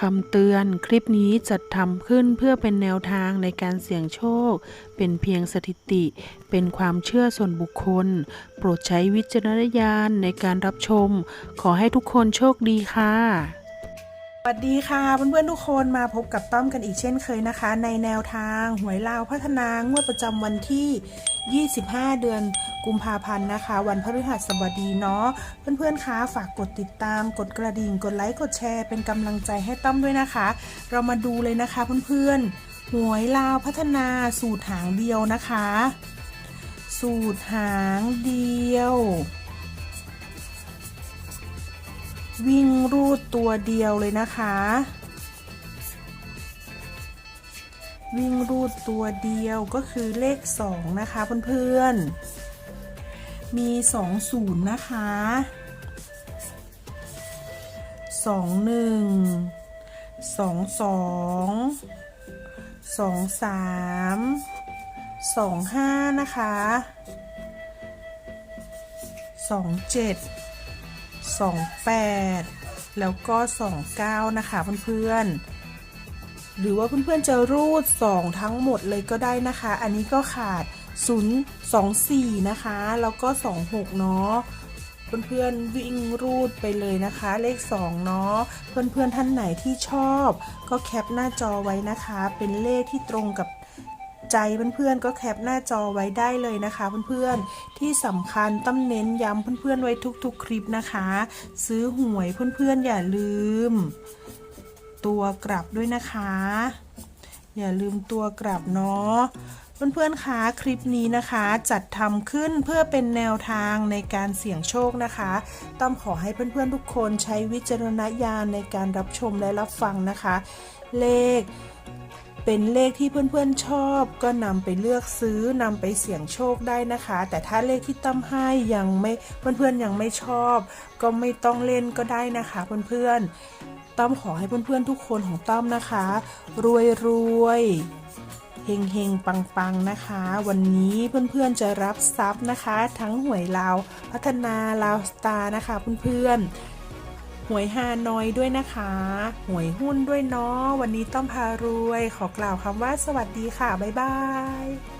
คำเตือนคลิปนี้จัดทำขึ้นเพื่อเป็นแนวทางในการเสี่ยงโชค เป็นเพียงสถิติ เป็นความเชื่อส่วนบุคคล โปรดใช้วิจารณญาณในการรับชม ขอให้ทุกคนโชคดีค่ะ สวัสดีค่ะเพื่อนๆทุกคนมาพบกับต้อมกันอีกเช่นเคยนะคะ ในแนวทางหวยลาวพัฒนางวดประจำวันที่ 25 เดือนกุมภาพันธ์นะคะ วันพฤหัสบดีเนาะเพื่อนๆคะฝากกดติดตาม กดกระดิ่ง กดไลค์กดแชร์ เป็นกำลังใจให้ต้อมด้วยนะคะ เรามาดูเลยนะคะเพื่อนๆหวยลาวพัฒนาสูตรหางเดียวนะคะ สูตรหางเดียว วิ่งรูดตัวเดียวเลยนะคะ วิ่งรูดตัวเดียวก็คือเลข 2 นะคะเพื่อนๆ มี 2 0 นะคะ 2 1 2 2 2 3 2 5 นะคะ 2 7 28 แล้วก็ 29 นะคะเพื่อนๆ หรือว่าเพื่อนๆจะรูด 2 ทั้งหมดเลยก็ได้นะคะ อันนี้ก็ขาด 0 2 4 นะคะ แล้วก็ 26 เนาะเพื่อนๆวิ่งรูดไปเลยนะคะ เลข 2 เนาะเพื่อนๆท่านไหนที่ชอบ ก็แคปหน้าจอไว้นะคะ เป็นเลขที่ตรงกับใจเพื่อนๆก็แคปหน้าจอไว้ได้เลยนะคะ เพื่อนๆที่สำคัญต้องเน้นย้ำเพื่อนๆไว้ทุกๆ คลิปนะคะ ซื้อหวยเพื่อนๆอย่าลืม ตัวกลับด้วยนะคะ อย่าลืมตัวกลับเนาะเพื่อนๆ คะคลิปนี้นะคะจัดทำขึ้นเพื่อเป็นแนวทางในการเสี่ยงโชคนะคะ ต้องขอให้เพื่อนๆ ทุกคนใช้วิจารณญาณในการรับชมและรับฟังนะคะ เลขเป็นเลขที่เพื่อนๆชอบ ก็นำไปเลือกซื้อนำไปเสี่ยงโชคได้นะคะ แต่ถ้าเลขที่ตั้มให้ยังไม่เพื่อนๆยังไม่ชอบ ก็ไม่ต้องเล่นก็ได้นะคะ เพื่อนๆ ต้อมขอให้เพื่อนๆทุกคนของต้อมนะคะ รวยรวยๆเฮงเฮงปังปังนะคะ วันนี้เพื่อนๆจะรับทรัพย์นะคะ ทั้งหวยลาวพัฒนาลาวสตาร์นะคะเพื่อนๆหวยฮานอยด้วยนะคะ หวยหุ้นด้วยเนาะ วันนี้ต้องพารวย ขอกล่าวคำว่าสวัสดีค่ะ บ๊ายบาย